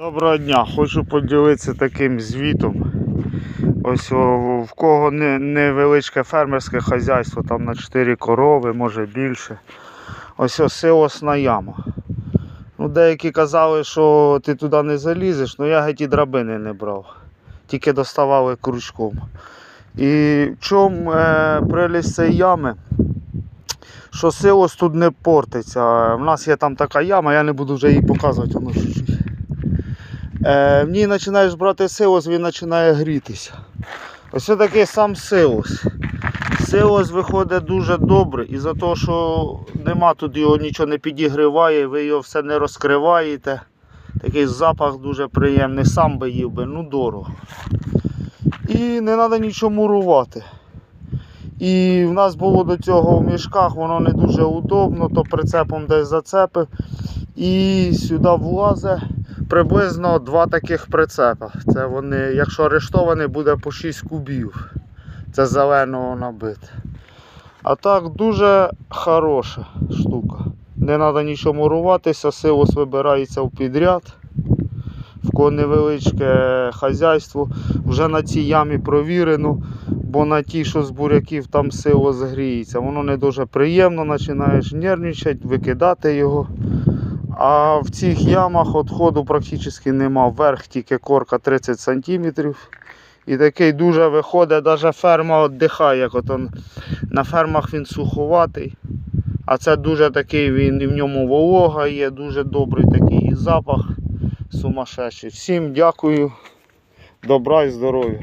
Доброго дня, хочу поділитися таким звітом. Ось о, в кого не, невеличке фермерське хазяйство, там на 4 корови, може більше. Ось ось силосна яма. Ну, деякі казали, що ти туди не залізеш, але я геть і драбини не брав. Тільки доставали крючком. І в чому е, прелість цієї ями? Що силос тут не портиться. У нас є там така яма, я не буду вже її показувати. Е, ній починаєш брати силос, він починає грітися. Ось такий сам силос. Силос виходить дуже добре, і за те, що нема тут його нічого не підігріває, ви його все не розкриваєте. Такий запах дуже приємний, сам би їв би, ну дорого. І не треба нічого мурувати. І в нас було до цього в мішках, воно не дуже удобно, то прицепом десь зацепив. І сюди влазить приблизно два таких прицепа. Це вони, якщо арештований, буде по 6 кубів. Це зеленого набите. А так дуже хороша штука. Не треба нічого муруватися, силос вибирається в підряд. В кого невеличке хазяйство. Вже на цій ямі провірено, бо на тій, що з буряків, там сило згріється. Воно не дуже приємно, починаєш нервничати, викидати його. А в цих ямах відходу практично нема. Вверх тільки корка 30 см. І такий дуже виходить, навіть ферма віддихає, як от он, на фермах він суховатий. А це дуже такий, він в ньому волога є, дуже добрий такий запах сумасшедший. Всім дякую, добра і здоров'я.